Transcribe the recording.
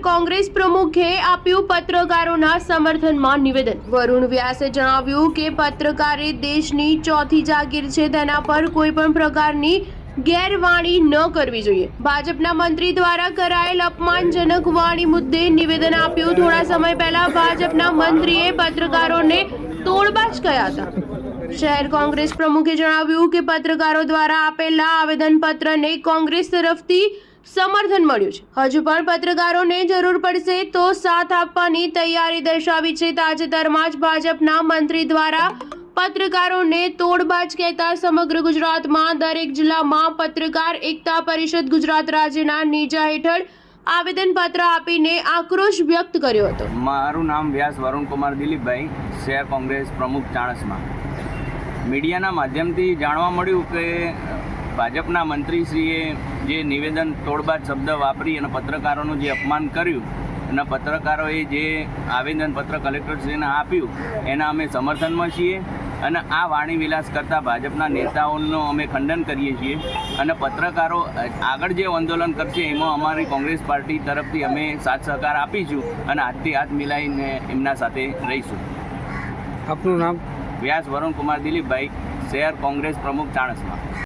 કોંગ્રેસ પ્રમુખે આપ્યું પત્રકારોના સમર્થનમાં નિવેદન. વરુણ વ્યાસે જણાવ્યું કે પત્રકારે દેશની ચોથી જાગીર છે, તેના પર કોઈ પણ પ્રકારની ગેરવાણી ન કરવી જોઈએ. ભાજપના મંત્રી દ્વારા કરાયેલ અપમાનજનક વાણી મુદ્દે નિવેદન આપ્યું. થોડા સમય પહેલા ભાજપના મંત્રીએ પત્રકારોને તોડબાજ કહ્યા હતા. શહેર કોંગ્રેસ પ્રમુખે જણાવ્યું કે પત્રકારો દ્વારા આપેલા આવેદનપત્રને કોંગ્રેસ તરફથી સમર્થન મળ્યું છે. હજુ પણ પત્રકારોને જરૂર પડશે તો સાથ આપવાની તૈયારી દર્શાવી છે. તાજેતરમાં જ ભાજપના મંત્રી દ્વારા પત્રકારોને તોડબાજ કહેતા સમગ્ર ગુજરાતમાં દરેક જિલ્લામાં પત્રકાર એકતા પરિષદ ગુજરાત રાજ્યના નીજા હેઠળ આવેદનપત્ર આપીને આક્રોશ વ્યક્ત કર્યો હતો. મારું નામ વ્યાસ વરુણકુમાર દિલીપભાઈ, શહેર કોંગ્રેસ પ્રમુખ ચાણસમાં. મીડિયાના માધ્યમથી જાણવા મળ્યું કે ભાજપના મંત્રીશ્રીએ જે નિવેદન તોડબાજ શબ્દ વાપરી અને પત્રકારોનું જે અપમાન કર્યું અને પત્રકારોએ જે આવેદનપત્ર કલેક્ટરશ્રીને આપ્યું એના અમે સમર્થનમાં છીએ અને આ વાણી વિલાસ કરતા ભાજપના નેતાઓનું અમે ખંડન કરીએ છીએ. અને પત્રકારો આગળ જે આંદોલન કરશે એમાં અમારી કોંગ્રેસ પાર્ટી તરફથી અમે સાથ સહકાર આપીશું અને હાથથી હાથ મિલાવીને એમના સાથે રહીશું. આપનું નામ? વ્યાસ વરુણકુમાર દિલીપભાઈ શહેર કોંગ્રેસ પ્રમુખ ચાણસમા.